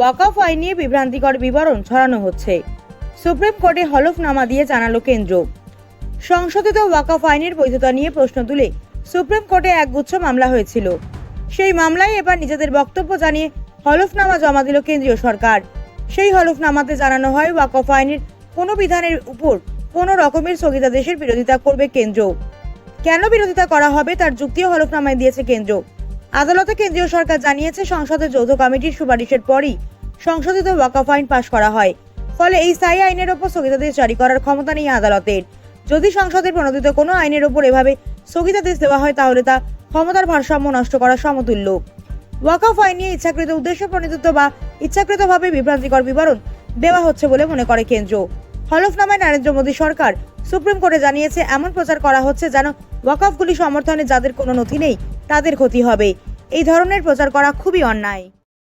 ওয়াকফ আইন নিয়ে বিভ্রান্তিকর বিবরণ ছড়ানো হচ্ছে। সুপ্রিম কোর্টে হলফনামা দিয়ে জানালো কেন্দ্র। সংশোধিত ওয়াকফ আইনের বৈধতা নিয়ে প্রশ্ন তুলে সুপ্রিম কোর্টে একগুচ্ছ মামলা হয়েছিল। সেই মামলায় এবার নিজেদের বক্তব্য জানিয়ে হলফনামা জমা দিল কেন্দ্রীয় সরকার। সেই হলফনামাতে জানানো হয় ওয়াকফ আইনের কোনো বিধানের উপর কোনো রকমের স্থগিতাদেশের বিরোধিতা করবে কেন্দ্র। কেন বিরোধিতা করা হবে তার যুক্তিও হলফনামায় দিয়েছে কেন্দ্র। আদালতে কেন্দ্রীয় সরকার জানিয়েছে, সংসদের যৌথ কমিটির সুপারিশের পরই সংশোধিত ওয়াকফ আইন পাশ করা হয়। ফলে এই স্থায়ী আইনের ওপর স্থগিতাদেশ জারি করার ক্ষমতা নেই আদালতের। যদি সংসদের প্রণোদিত কোনো আইনের ওপর এভাবে স্থগিতাদেশ দেওয়া হয়, তাহলে তা ক্ষমতার ভারসাম্য নষ্ট করার সমতুল্য। ওয়াকফ আইন নিয়ে ইচ্ছাকৃত উদ্দেশ্য, প্রণোদিত বা ইচ্ছাকৃতভাবে বিভ্রান্তিকর বিবরণ দেওয়া হচ্ছে বলে মনে করে কেন্দ্র। হলফনামায় নরেন্দ্র মোদী সরকার সুপ্রিম কোর্টে জানিয়েছে, এমন প্রচার করা হচ্ছে যেন ওয়াকফগুলি সমর্থনে যাদের কোনো নথি নেই, তাদের ক্ষতি হবে। এই ধরনের প্রচার করা খুবই অন্যায়।